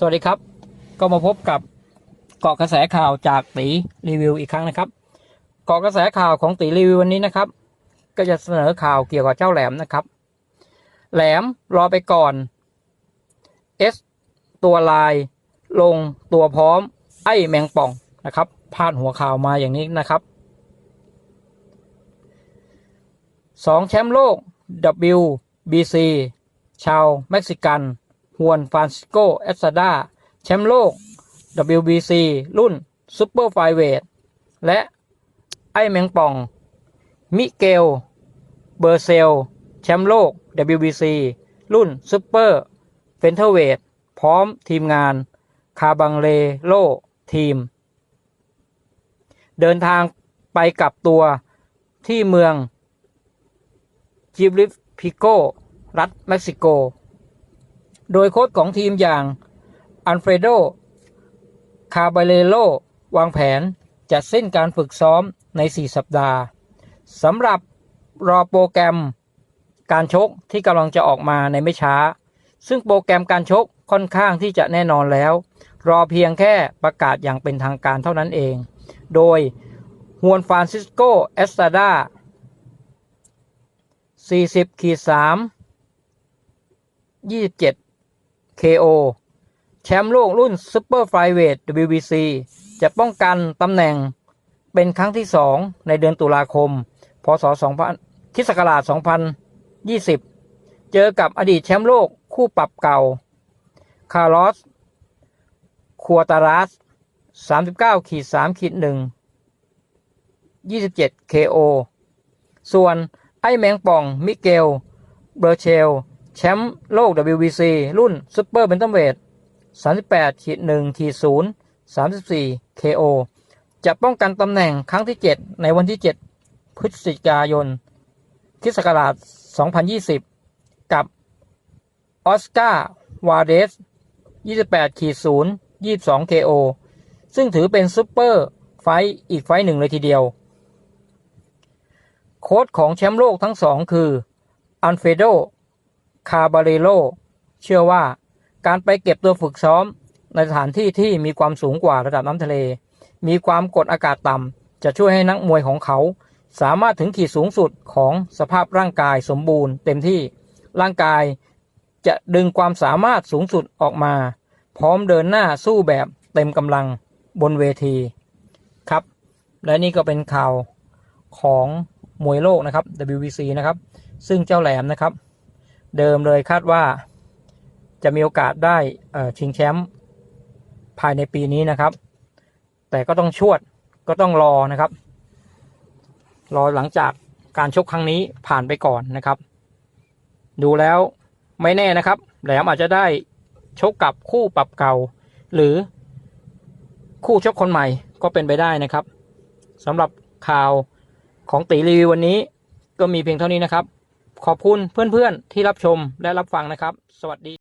สวัสดีครับ ก็มาพบกับเกาะกระแสข่าวจากตีรีวิวอีกครั้งนะครับ เกาะกระแสข่าวของตีรีวิววันนี้นะครับ ก็จะเสนอข่าวเกี่ยวกับเจ้าแหลมนะครับ แหลมรอไปก่อน S ตัวลาย ลงตัวพร้อม ไอ้แมงป่องนะครับพาดหัวข่าวมาอย่างนี้นะครับสองแชมป์โลก WBC ชาวเม็กซิกัน ฮวนฟรานซิโกเอสซาดาแชมป์โลก WBC รุ่นซูเปอร์ไฟเวทและไอ้แมงป่อง มิเกล เบอร์เซล แชมป์โลก WBC รุ่นซูเปอร์เฟนเทอร์เวทพร้อมทีมงาน คาบังเลโลทีม เดินทางไปกับตัวที่เมืองจิบลิฟพิโก รัฐเม็กซิโก โดยโค้ชของทีมอย่างอันเฟรโด คาบาเลโล วางแผนจะสิ้นการฝึกซ้อมใน 4 สัปดาห์สำหรับรอโปรแกรมการชกที่กำลังจะออกมาในไม่ช้า ซึ่งโปรแกรมการชกค่อนข้างที่จะแน่นอนแล้ว รอเพียงแค่ประกาศอย่างเป็นทางการเท่านั้นเอง โดยฮวนฟรานซิสโก เอสตาดา 40ขีด3 27 KO แชมป์โลกรุ่นซูเปอร์ไฟเวท WBC จะป้องกันตำแหน่งเป็นครั้งที่ 2 ในเดือนตุลาคม พศ 2000คิศักราช2020 เจอกับอดีตแชมป์โลกคู่ปรับเก่า คาร์ลอส คัวตารัส 39ขีด3ขีด1 27 KO ส่วนไอ้แมงป่อง มิเกล เบอร์เชล แชมป์โลก WBC รุ่นซูเปอร์เบนตัมเวท38ขีด1ขีด0 34 KO จะป้องกันตำแหน่งครั้งที่ 7 ในวันที่ 7 พฤศจิกายนคิศักราช 2020 กับออสการ์วาเดส28ขีด0 22 KO ซึ่งถือเป็นซูเปอร์ไฟต์อีกไฟต์หนึ่งเลยทีเดียว โค้ชของแชมป์โลกทั้งสองคืออันเฟโด คาบาเรโลเชื่อว่าการไปเก็บตัวฝึกซ้อมในสถานที่ที่มีความสูงกว่าระดับน้ำทะเล มีความกดอากาศต่ำจะช่วยให้นักมวยของเขา สามารถถึงขีดสูงสุดของสภาพร่างกายสมบูรณ์เต็มที่ร่างกายจะดึงความสามารถสูงสุดออกมา พร้อมเดินหน้าสู้แบบเต็มกำลังบนเวทีครับ และนี่ก็เป็นข่าวของมวยโลกนะครับ WBC นะครับ ซึ่งเจ้าแหลมนะครับ เดิมเลยคาดว่า จะมีโอกาสได้ชิงแชมป์ภายในปีนี้นะครับ แต่ก็ต้องชวดก็ต้องรอนะครับ รอหลังจากการชกครั้งนี้ผ่านไปก่อนนะครับ ดูแล้วไม่แน่นะครับ แหลมอาจจะได้ชกกับคู่ปรับเก่า หรือคู่ชกคนใหม่ก็เป็นไปได้นะครับสำหรับข่าวของตีรีวิววันนี้ก็มีเพียงเท่านี้นะครับ ขอบคุณเพื่อนๆที่รับชมและรับฟังนะครับ สวัสดี